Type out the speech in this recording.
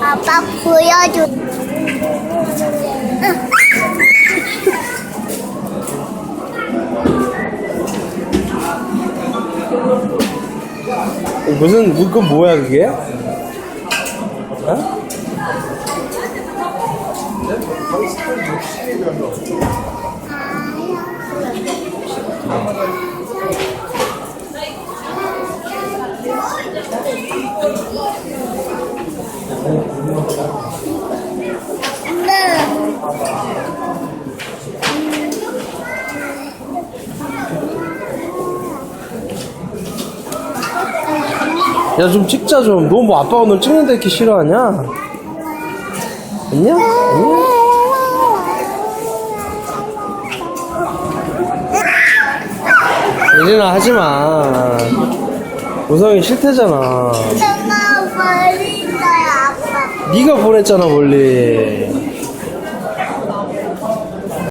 아빠 보여줘. 무슨 뭐, 그건 뭐야 그게? 어? 네. 야좀 찍자 좀. 너 뭐 아빠 오늘 찍는데 이렇게 싫어하냐? 아니야? 아 니야? 예진아 하지 마. 우성이 싫대잖아. 엄마 버린다 아빠. 네가 보냈잖아 멀리.